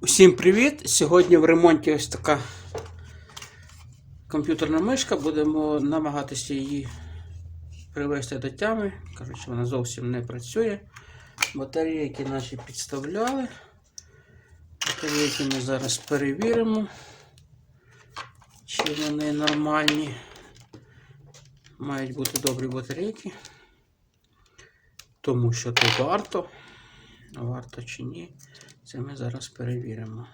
Усім привіт! Сьогодні в ремонті ось така комп'ютерна мишка. Будемо намагатися її привести до тями. Коротше, вона зовсім не працює. Батарейки наші підставляли. Батарейки ми зараз перевіримо, чи вони нормальні. Мають бути добрі батарейки. Тому що то варто. Варто чи ні. Це ми зараз перевіримо.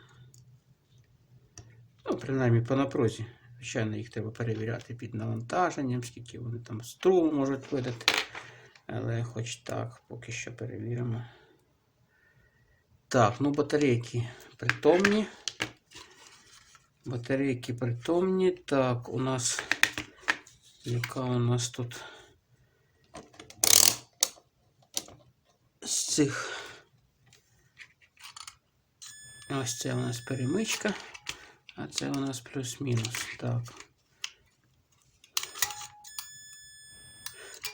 Ну, принаймні по напрузі. Звичайно, їх треба перевіряти під навантаженням, скільки вони там струму можуть видати. Але хоч так, поки що перевіримо. Так, ну батарейки притомні. Батарейки притомні. Так, у нас яка у нас тут з цих. Ось це у нас перемичка, а це у нас плюс-мінус. Так.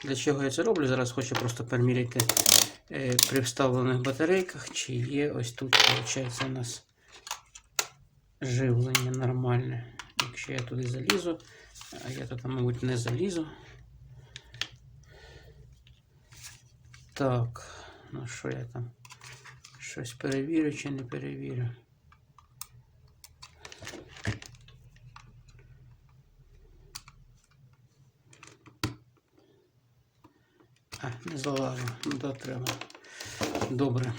Для чого я це роблю? Зараз хочу просто переміряти е, при вставлених батарейках, чи є ось тут, виходить, у нас живлення нормальне. Якщо я туди залізу, а я тут, мабуть, не залізу. Так, ну що я там? Щось перевірю чи не перевірю. А, не залажу, ну да, треба. Добре.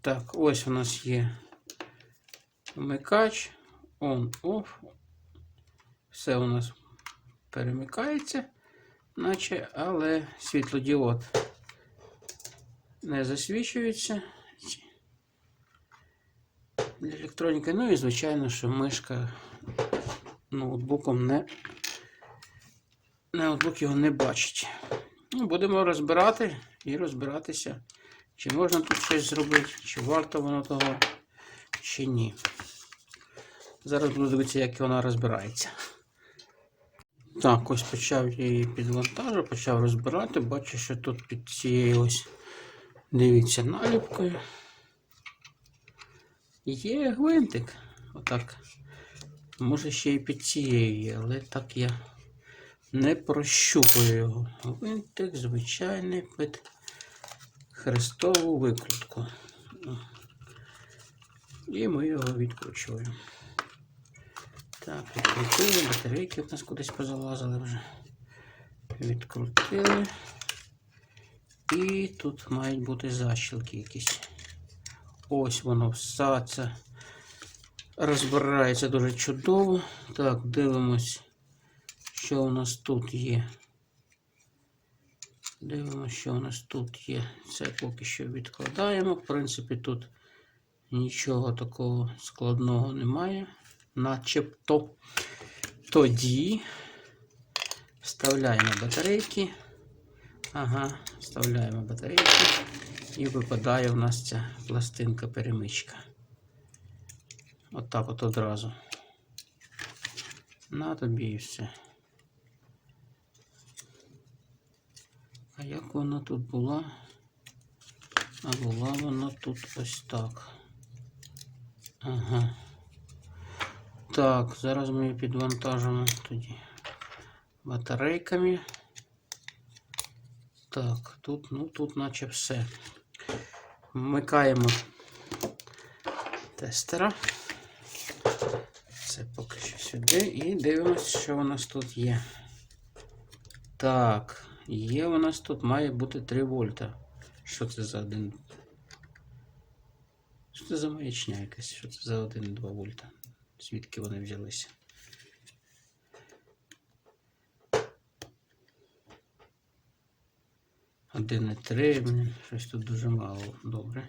Так, ось у нас є вмикач, on-off. Все у нас перемикається, наче, але світлодіод не засвічується електроніки. Ну і звичайно, що мишка ноутбуком не ноутбук його не бачить. Ну, будемо розбирати і розбиратися, чи можна тут щось зробити, чи варто воно того, чи ні. Зараз буду дивитися, як вона розбирається. Так, ось почав її підвантажу, почав розбирати. Бачу, що тут під цією ось, дивіться, наліпкою. Є гвинтик. Отак. Може ще і під цією але так я не прощупую його. Гвинтик звичайний під хрестову викрутку. І ми його відкручуємо. Так, відкрутили, батарейки в нас кудись позалазили вже. Відкрутили. І тут мають бути защілки якісь. Ось воно все це розбирається дуже чудово. Так, дивимось, що у нас тут є. Дивимося, що у нас тут є. Це поки що відкладаємо. В принципі, тут нічого такого складного немає. Начебто. Тоді вставляємо батарейки. Ага, вставляємо батарейки. І випадає у нас ця пластинка перемичка. Отак от, от одразу. На тобі і все. А як вона тут була? А була вона тут ось так. Ага. Так, зараз ми її підвантажимо тоді батарейками. Так, тут, ну тут наче все. Вмикаємо тестера. Це поки що сюди. І дивимося, що у нас тут є. Так, є у нас тут має бути 3 вольта. Що це за один? Що це за маячня якась? Що це за 1,2 вольта? Звідки вони взялися? Один і три, блін, щось тут дуже мало. Добре.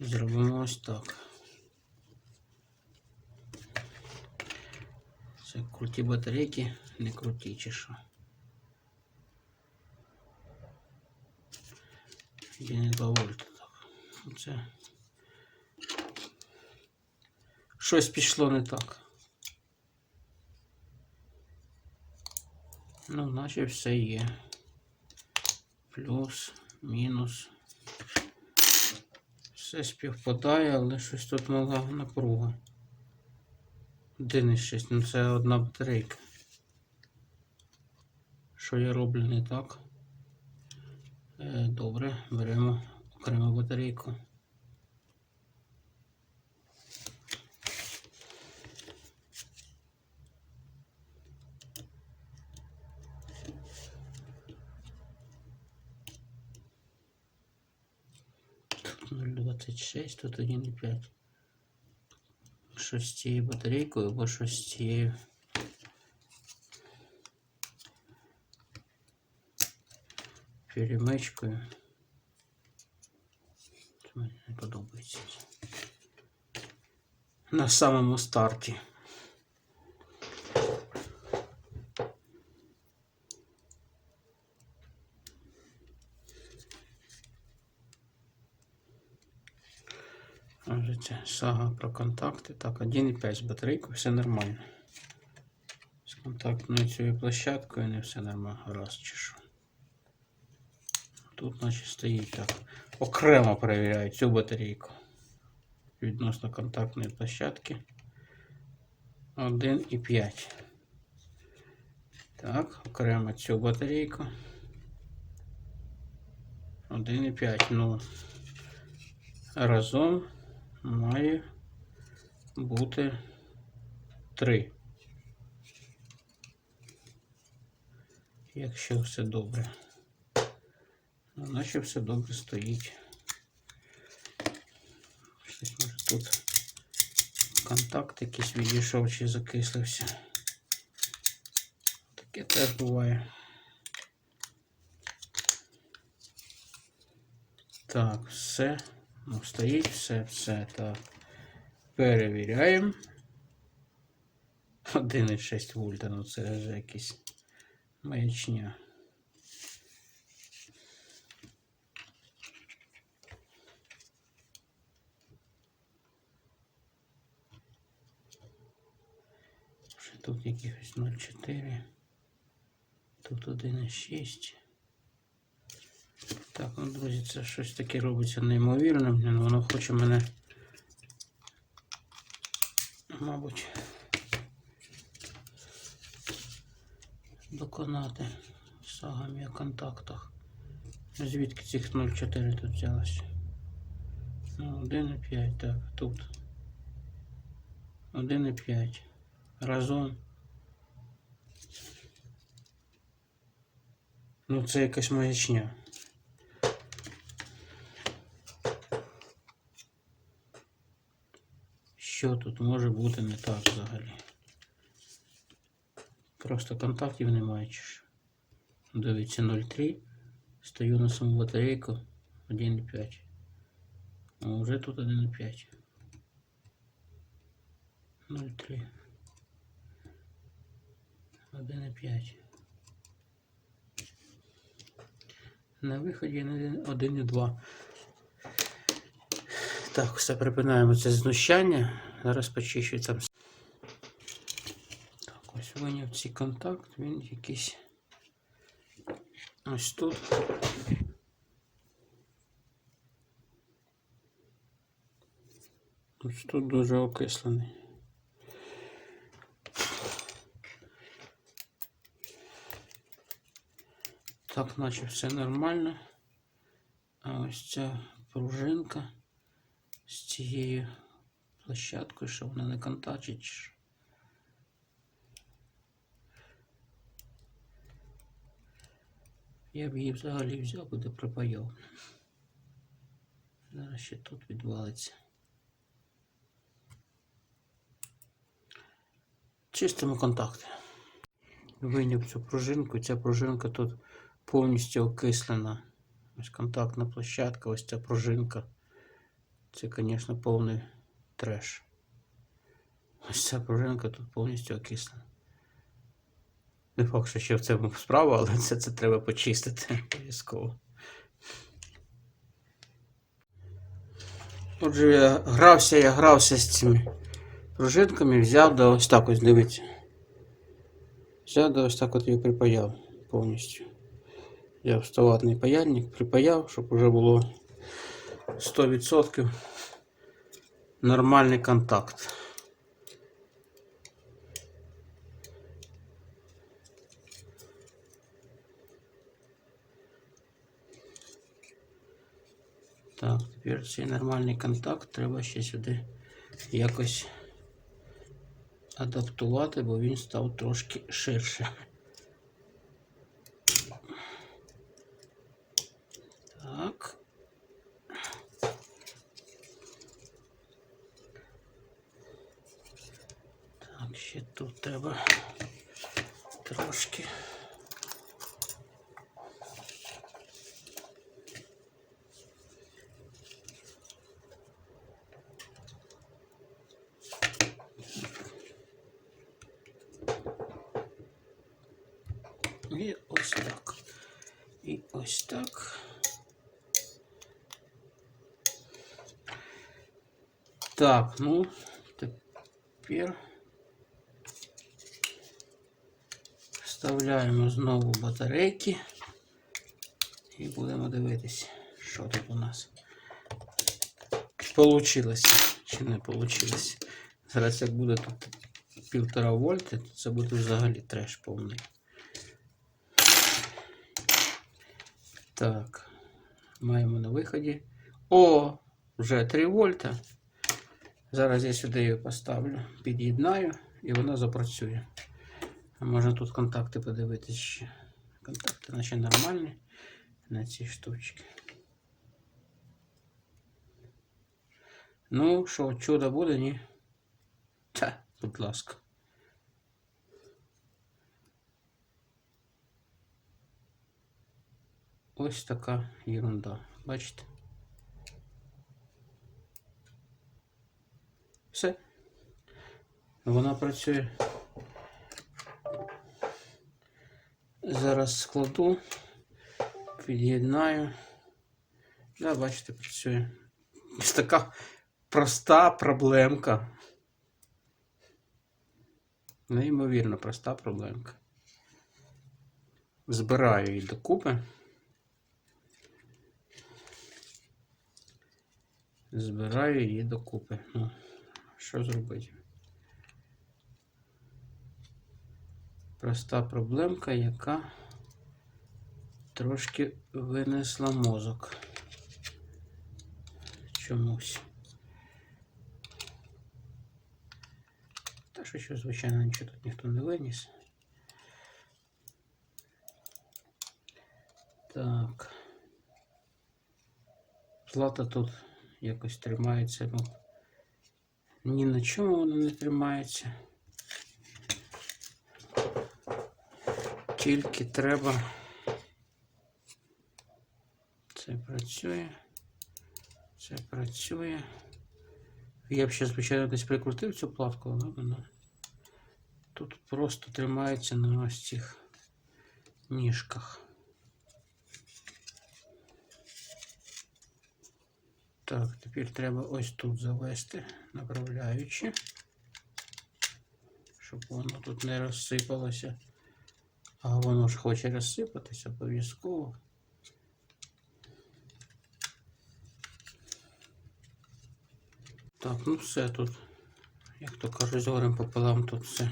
Зробимо ось так. Це круті батарейки, не круті чи що. Один і два вольта. Так. Оце. Щось пішло не так. Ну, наче все є. Плюс, мінус. Все співпадає, але щось тут мала напруга. 1,6, ну це одна батарейка. Що я роблю не так? Е, Добре, беремо окрему батарейку. 0,26, тут 1,5. Щось з цією батарейкою або щось з цією. Перемичкою. Це Мені не подобається. На самому старті. Сага про контакти. Так, 1,5 з батарейкою, все нормально. З контактною цією площадкою не все нормально. Раз чи що. Тут, наче, стоїть так. Окремо перевіряю цю батарейку. Відносно контактної площадки. 1,5. Так, окремо цю батарейку. 1,5. Ну, разом має бути 3. Якщо все добре. Ну, наче все добре стоїть. Щось може тут контакт якийсь відійшов чи закислився. Таке теж буває. Так, все. Ну, стоїть все, все так. Перевіряємо. 1,6 вольта, ну це вже якийсь маячня. Тут якихось 0,4. Тут 1,6. Так, ну, друзі, це щось таке робиться неймовірним. Блін, Воно хоче мене, мабуть, доконати сагами о контактах. Звідки цих 0,4 тут взялося? Ну, 1,5, так, тут. 1,5. Разом. Ну, це якась маячня. Що тут може бути не так взагалі? Просто контактів немає чи що. Дивіться 0,3. Стою на саму батарейку 1,5. А вже тут 1,5. 0,3. 1,5. На виході на 1,2. Так, все припинаємо це знущання. Зараз почищу там. Так, ось виняв цей контакт, він якийсь. Ось тут. Ось тут дуже окислений. Так, наче все нормально. А ось ця пружинка з цією площадкою, що вона не контачить. Я б її взагалі взяв, буде припаяв. Зараз ще тут відвалиться. Чистимо контакти. Вийняв цю пружинку. Ця пружинка тут повністю окислена. Ось контактна площадка, ось ця пружинка. Це, звісно, повний треш. Ось ця пружинка тут повністю окислена. Не факт, що ще в цьому справа, але це, це треба почистити обов'язково. Отже, я грався, я грався з цими пружинками, взяв да ось так ось дивіться. Взяв да ось так от її припаяв повністю. Я вставатний паяльник припаяв, щоб вже було 100% нормальний контакт. Так, тепер цей нормальний контакт треба ще сюди якось адаптувати, бо він став трошки ширше. Треба трошки. І ось так. І ось так. Так, ну, тепер вставляємо знову батарейки і будемо дивитися, що тут у нас получилося чи не получилося. Зараз як буде тут півтора вольти, то це буде взагалі треш повний. Так, маємо на виході. О, вже 3 вольта. Зараз я сюди її поставлю, під'єднаю і вона запрацює. Можна тут контакти подивитися ще. Контакти наче нормальні на ці штучки. Ну, що, чудо буде, ні? Та, будь ласка. Ось така ерунда. Бачите? Все. Вона працює. Зараз складу, під'єднаю. Да, бачите, працює. Ось така проста проблемка. Неймовірно проста проблемка. Збираю її докупи. Збираю її докупи. Ну, що зробити? Проста проблемка, яка трошки винесла мозок. Чомусь. Та що, що, звичайно, нічого тут ніхто не виніс. Так. Плата тут якось тримається. Ну, ні на чому вона не тримається. Тільки треба. Це працює. Це працює. Я б ще, звичайно, десь прикрутив цю платку, але вона тут просто тримається на ось цих ніжках. Так, тепер треба ось тут завести направляючи, щоб воно тут не розсипалося. А воно ж хоче розсипатися обов'язково. Так, ну все тут, як то кажуть, з горем пополам тут все.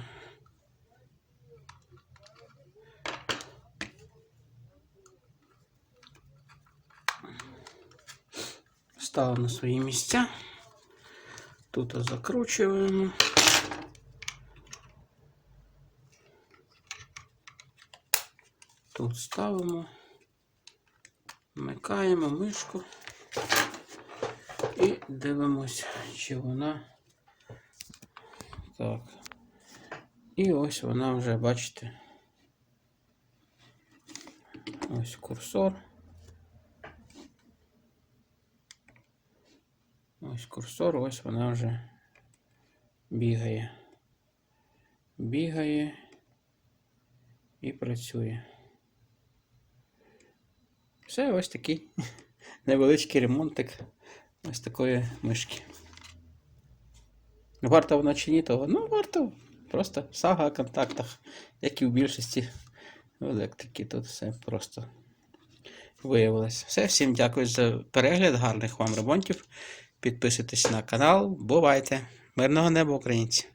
Ставимо на свої місця. Тут закручуємо. Тут ставимо, вмикаємо мишку і дивимося, чи вона. Так. І ось вона вже, бачите. Ось курсор. Ось курсор, ось вона вже бігає. Бігає і працює. Все, ось такий невеличкий ремонтик ось такої мишки. Варто вона чи ні того? Ну, варто. Просто сага о контактах, як і в більшості електрики. Тут все просто. виявилось. Все, всім дякую за перегляд, гарних вам ремонтів. Підписуйтесь на канал. Бувайте! Мирного неба, українці!